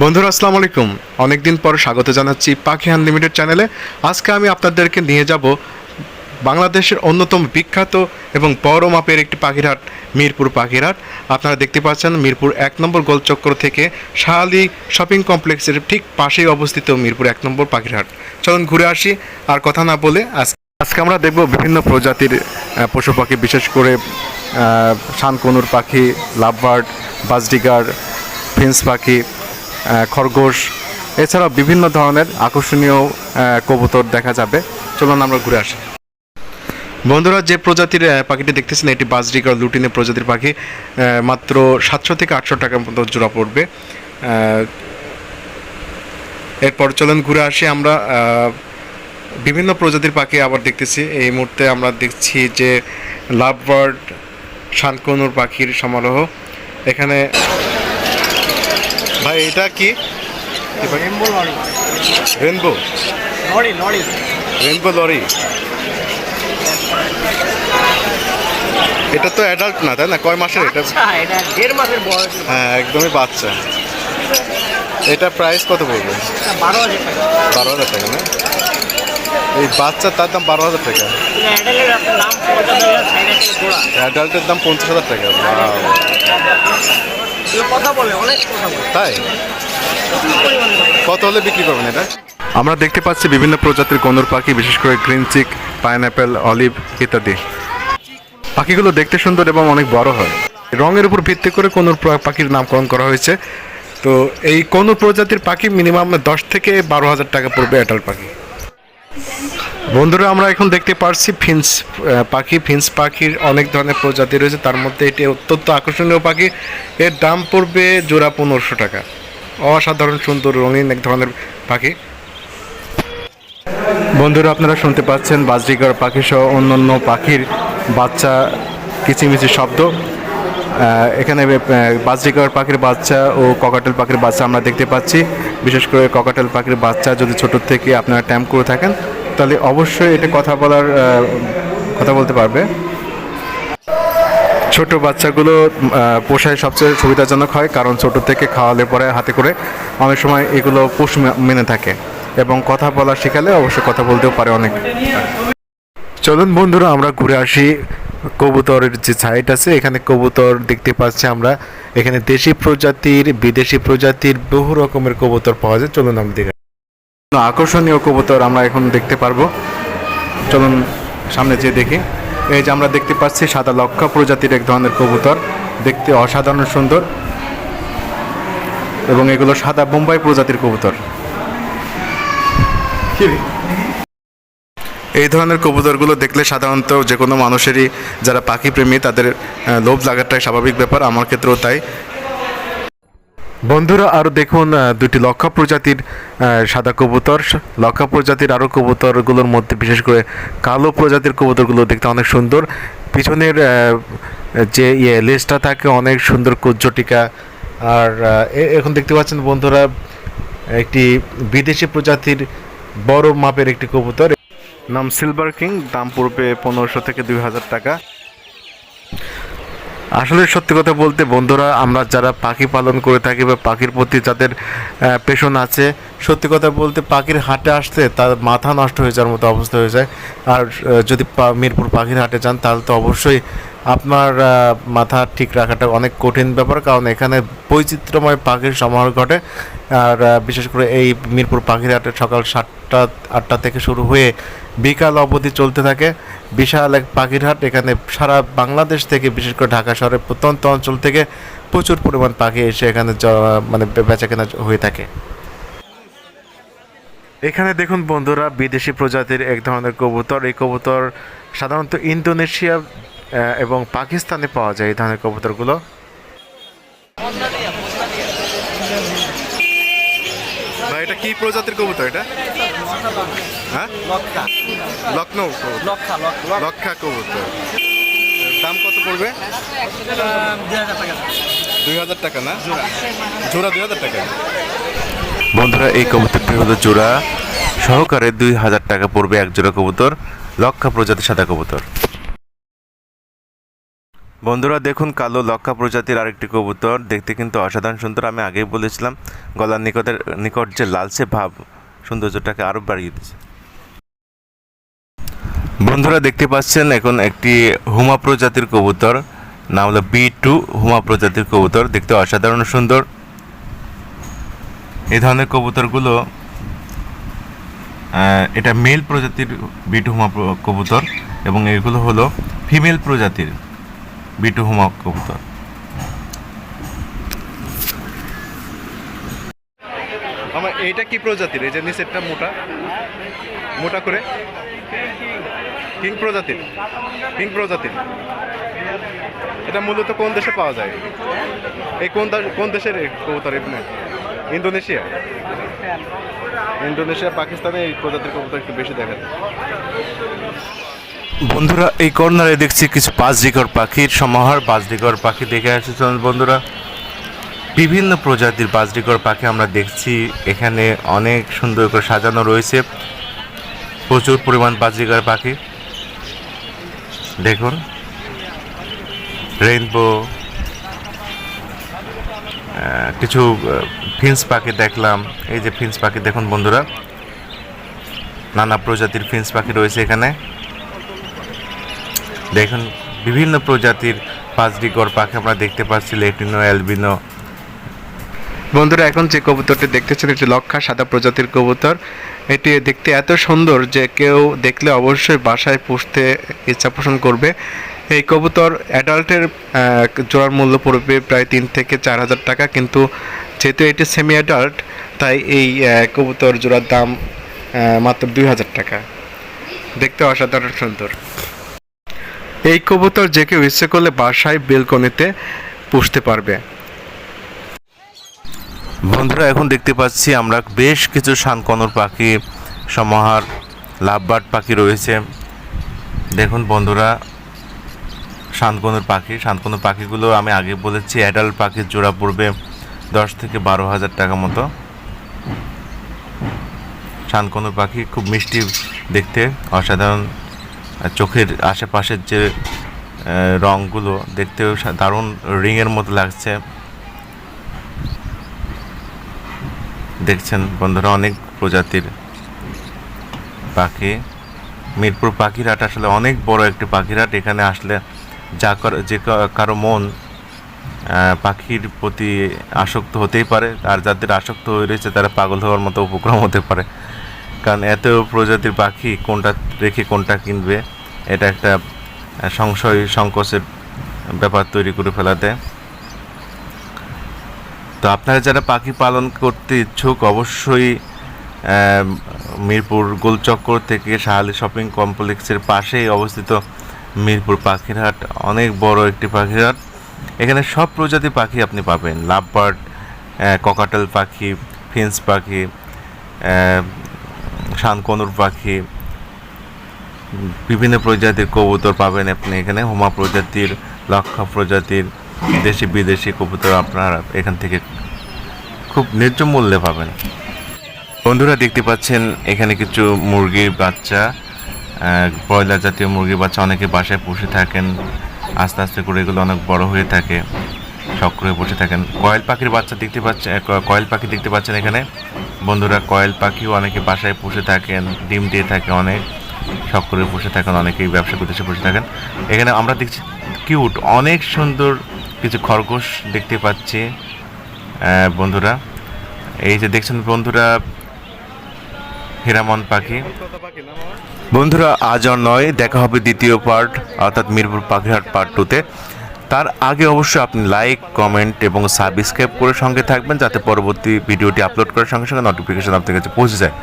বন্ধুরা, আসসালামু আলাইকুম। অনেকদিন পর স্বাগত জানাচ্ছি পাখি আনলিমিটেড চ্যানেলে। আজকে আমি আপনাদেরকে নিয়ে যাব বাংলাদেশের অন্যতম বিখ্যাত এবং বড় মাপের একটি পাখিরহাট, মিরপুর পাখিরহাট। আপনারা দেখতে পাচ্ছেন মিরপুর এক নম্বর গোলচক্র থেকে শাহালি শপিং কমপ্লেক্সের ঠিক পাশেই অবস্থিত মিরপুর এক নম্বর পাখিরহাট। চলুন ঘুরে আসি, আর কথা না বলে আজ- আজকে আমরা দেখব বিভিন্ন প্রজাতির পশু পাখি, বিশেষ করে শানকনুর পাখি, লাভবার্ড বাজডিগার ফিন্স পাখি খরগোশ, এছাড়াও বিভিন্ন ধরনের আকর্ষণীয় কবুতর দেখা যাবে। চলুন আমরা ঘুরে আসি। বন্ধুরা, যে প্রজাতির পাখিটি দেখতেছেন, এটি বাজরিকার লুটিনে প্রজাতির পাখি। মাত্র সাতশো থেকে আটশো টাকার মতো জোড়া পড়বে। এরপর চলুন ঘুরে আসি আমরা। বিভিন্ন প্রজাতির পাখি আবার দেখতেছি। এই মুহূর্তে আমরা দেখছি যে লাভ বার্ড শানকনুর পাখির সমারোহ। এখানে ভাই এটা কি? Rainbow lorry rainbow lorry lorry rainbow lorry এটা তো অ্যাডাল্ট না তাই না? কয় মাসের এটা? আচ্ছা এটা দেড় মাসের বয়স। হ্যাঁ একদমই বাচ্চা। এটা প্রাইস কত পড়বে? বারো হাজার টাকা। বারো হাজার টাকা না? এই বাচ্চা তার দাম বারো হাজার টাকা। অ্যাডাল্টের দাম পঞ্চাশ হাজার টাকা। কথা বলে অনেক কথা বলে। তাই? কথা কত হলে বিক্রি করবেন এটা? আমরা দেখতে পাচ্ছি বিভিন্ন প্রজাতির কন্দর পাখি বিশেষ করে গ্রিন চিক পাইনঅ্যাপেল অলিভ ইত্যাদি। পাখিগুলো দেখতে সুন্দর এবং অনেক বড় হয়। রঙের উপর ভিত্তি করে কোন পাখির নামকরণ করা হয়েছে। তো এই কোন প্রজাতির পাখি মিনিমাম দশ থেকে বারো হাজার টাকা পড়বে অ্যাডাল্ট পাখি। বন্ধুরা, আমরা এখন দেখতে পারছি ফিন্স পাখি। ফিন্স পাখির অনেক ধরনের প্রজাতি রয়েছে। তার মধ্যে এটি অত্যন্ত আকর্ষণীয় পাখি। এর দাম পড়বে জোড়া পনেরোশো টাকা। অসাধারণ, সুন্দর, রঙিন এক ধরনের পাখি। বন্ধুরা, আপনারা শুনতে পাচ্ছেন বাজরিকার পাখি সহ অন্যান্য পাখির বাচ্চা কিচিমিচি শব্দ। এখানে বাজরিকার পাখির বাচ্চা ও ককাটেল পাখির বাচ্চা আমরা দেখতে পাচ্ছি। বিশেষ করে ককাটেল পাখির বাচ্চা যদি ছোট থেকে আপনারা ট্যাম্প করে থাকেন তাহলে অবশ্যই এটা কথা বলার কথা বলতে পারবে। ছোট বাচ্চাগুলো পোষায় সবচেয়ে সুবিধাজনক হয়, কারণ ছোট থেকে খাওয়ালে পরে হাতে করে অনেক সময় এগুলো পোষ মেনে থাকে এবং কথা বলা শেখালে অবশ্যই কথা বলতেও পারে অনেক। চলুন বন্ধুরা, আমরা ঘুরে আসি কবুতরের যে সাইট আছে, এখানে কবুতর দেখতে পাচ্ছি আমরা। এখানে দেশি প্রজাতির, বিদেশি প্রজাতির বহু রকমের কবুতর পাওয়া যায়। চলুন আমরা দেখে। আকর্ষণীয় কবুতর আমরা এখন দেখতে পারব। চলুন সামনে যেয়ে দেখি। এই যে আমরা দেখতে পাচ্ছি সাদা লক্ষা প্রজাতির এক ধরনের কবুতর। দেখতে অসাধারণ সুন্দর এবং এগুলো সাদা বোম্বাই প্রজাতির কবুতর। এই ধরনের কবুতরগুলো দেখলে সাধারণত যে কোনো মানুষেরই যারা পাখি প্রেমী তাদের লোভ লাগাটাই স্বাভাবিক ব্যাপার। আমার ক্ষেত্রেও তাই। বন্ধুরা আরও দেখুন দুটি লক্ষা প্রজাতির সাদা কবুতর। লক্ষা প্রজাতির আরও কবুতরগুলোর মধ্যে, বিশেষ করে কালো প্রজাতির কবুতরগুলো দেখতে অনেক সুন্দর। পিছনের যে ইয়ে লেজটা থাকে, অনেক সুন্দর কুজ্জটিকা। আর এখন দেখতে পাচ্ছেন বন্ধুরা, একটি বিদেশি প্রজাতির বড় মাপের একটি কবুতর। নাম সিলভার কিং দাম পড়বে পনেরোশো থেকে দুই হাজার টাকা। আসলে সত্যি কথা বলতে বন্ধুরা, আমরা যারা পাখি পালন করে থাকি বা পাখির প্রতি যাদের পেশন আছে, সত্যি কথা বলতে পাখির হাটে আসতে তার মাথা নষ্ট হয়ে যাওয়ার মতো অবস্থা হয়ে যায়। আর যদি মিরপুর পাখির হাটে যান, তাহলে তো অবশ্যই আপনার মাথা ঠিক রাখাটা অনেক কঠিন ব্যাপার, কারণ এখানে বৈচিত্র্যময় পাখির সমাহার ঘটে। আর বিশেষ করে এই মিরপুর পাখির হাটে সকাল সাতটা, আটটা থেকে শুরু হয়ে বিকাল অবধি চলতে থাকে। বিশাল এক পাখির হাট এখানে সারা বাংলাদেশ থেকে, বিশেষ করে ঢাকা শহরের প্রত্যন্ত অঞ্চল থেকে প্রচুর পরিমাণ পাখি এসে এখানে মানে বে- বেচাকেনা হয়ে থাকে। এখানে দেখুন বন্ধুরা, বিদেশি প্রজাতির এক ধরনের কবুতর। এই কবুতর সাধারণত ইন্দোনেশিয়া এবং পাকিস্তানে পাওয়া যায় এই ধরনের কবুতরগুলো। ভাই, এটা কি প্রজাতির কবুতর এটা? হ্যাঁ? লখনৌ লক্ষা কবুতর। দাম কত পড়বে? দুই হাজার টাকা না? জোড়া দুই হাজার টাকা। বন্ধুরা, এই কবুতরটি হলো জোড়া সহকারে দুই হাজার টাকা পড়বে এক জোড়া কবুতর লক্ষা প্রজাতির সাদা কবুতর। বন্ধুরা, দেখুন কালো লক্ষা প্রজাতির আরেকটি কবুতর। দেখতে কিন্তু অসাধারণ সুন্দর। আমি আগেই বলেছিলাম, গলার নিকটের, নিকট যে লালচে ভাব, সৌন্দর্যটাকে আরও বাড়িয়ে দিচ্ছে বন্ধুরা, দেখতে পাচ্ছেন এখন একটি হুমা প্রজাতির কবুতর। নাম হলো বি টু, হুমা প্রজাতির কবুতর। দেখতে অসাধারণ সুন্দর। এই ধরনের কবুতরগুলো এটা মেল প্রজাতির বিটু হুমা প্র- কবুতর এবং এগুলো হলো ফিমেল প্রজাতির। বিটু হুমা কবুতর। আমার এইটা কি প্রজাতির? এই যে নিচেরটা মোটা। মোটা করে। কিং প্রজাতির। কিং প্রজাতির। এটা মূলত কোন দেশে পাওয়া যায়? এই কোন কোন দেশের কবুতর এমনি ইন্দোনেশিয়া। ইন্দোনেশিয়া, পাকিস্তানে এই প্রজাতির কবুতর একটু বেশি দেখা যায়। বন্ধুরা, এই কর্নারে দেখছি কিছু বাজরিকর পাখির সমাহার বাজরিকর পাখি দেখে এসেছেন বন্ধুরা, বিভিন্ন প্রজাতির বাজরিকর পাখি আমরা দেখছি। এখানে অনেক সুন্দর করে সাজানো রয়েছে। প্রচুর পরিমাণ বাজরিকর পাখি। দেখুন রেইনবো কিছু ফিন্স পাখি দেখলাম। এই যে ফিন্স পাখি, দেখুন বন্ধুরা, নানা প্রজাতির ফিন্স পাখি রয়েছে এখানে। দেখুন, বিভিন্ন প্রজাতির পাঁচডিগর পাখি আমরা দেখতে পাচ্ছি, লেটিনো, অ্যালবিনো। বন্ধুরা, এখন যে কবুতরটি দেখতেছেন এটি লক্ষা সাদা প্রজাতির কবুতর। এটি দেখতে এত সুন্দর যে কেউ দেখলে অবশ্যই বাসায় পুষতে ইচ্ছা পোষণ করবে। এই কবুতর অ্যাডাল্টের জোড়ার মূল্য পড়বে প্রায় তিন থেকে চার হাজার টাকা, কিন্তু যেহেতু এটি সেমি অ্যাডাল্ট তাই এই কবুতর জোড়ার দাম মাত্র দুই হাজার টাকা। দেখতে অসাধারণ সুন্দর। এই কবুতর যে কেউ ইচ্ছে করলে বাসায় বেলকনিতে পুষতে পারবে। বন্ধুরা, এখন দেখতে পাচ্ছি আমরা বেশ কিছু শানকনুর পাখি, সমাহার, লাভবার্ড পাখি রয়েছে। দেখুন বন্ধুরা শান্তকনুর পাখি। শান্তকনুর পাখিগুলো আমি আগে বলেছি অ্যাডাল্ট পাখির জোড়া পড়বে দশ থেকে বারো হাজার টাকা মতো। শানকনুর পাখি খুব মিষ্টি দেখতে, অসাধারণ চোখের আশেপাশের যে রঙগুলো দেখতেও দারুণ রিংয়ের মতো লাগছে। দেখছেন বন্ধুরা, অনেক প্রজাতির পাখি। মিরপুর পাখিরহাট আসলে অনেক বড় একটি পাখিরহাট। এখানে আসলে যা যে কারও মন পাখির প্রতি আসক্ত হতেই পারে। আর যাদের আসক্ত হয়ে রয়েছে, তারা পাগল হওয়ার মতো উপক্রম হতে পারে। কারণ এত প্রজাতির পাখি কোনটা রেখে কোনটা কিনবে, এটা একটা সংশয়, সংকোচের ব্যাপার তৈরি করে ফেলা দেয় তো আপনারা যারা পাখি পালন করতে ইচ্ছুক, অবশ্যই মিরপুর গোলচক্কর থেকে শাহালি শপিং কমপ্লেক্সের পাশেই অবস্থিত মিরপুর পাখিরহাট, অনেক বড় একটি পাখিরহাট। এখানে সব প্রজাতির পাখি আপনি পাবেন। লাভবার্ড ককাটেল পাখি, ফিন্স পাখি শানকনুর পাখি, বিভিন্ন প্রজাতির কবুতর পাবেন আপনি এখানে, হোমা প্রজাতির, লক্ষা প্রজাতির, দেশি বিদেশি কবুতর আপনারা এখান থেকে খুব ন্যায্য মূল্যে পাবেন। বন্ধুরা দেখতে পাচ্ছেন, এখানে কিছু মুরগির বাচ্চা ব্রয়লার জাতীয় মুরগির বাচ্চা, অনেকে বাসায় পুষে থাকেন, আস্তে আস্তে করে এগুলো অনেক বড় হয়ে থাকে। শখ করে বসে থাকেন। কয়েল পাখির বাচ্চা দেখতে পাচ্ছেন কয়েল পাখি দেখতে পাচ্ছেন এখানে। বন্ধুরা, কয়েল পাখিও অনেকে বাসায় পুষে থাকেন, ডিম দিয়ে থাকে অনেক শখ করে বসে থাকেন, অনেকেই ব্যবসা করতে বসে থাকেন। এখানে আমরা দেখছি কিউট, অনেক সুন্দর কিছু খরগোশ দেখতে পাচ্ছি বন্ধুরা। এই যে দেখছেন বন্ধুরা, হিরামন পাখি। বন্ধুরা, আজ আর নয়, দেখা হবে দ্বিতীয় পার্ট অর্থাৎ মিরপুর পাখিহাট পার্ট টুতে তার আগে অবশ্যই আপনি লাইক কমেন্ট এবং সাবস্ক্রাইব করে সঙ্গে থাকবেন যাতে পরবর্তী ভিডিওটি আপলোড করার সঙ্গে সঙ্গে নোটিফিকেশন আপনার কাছে পৌঁছে যায়।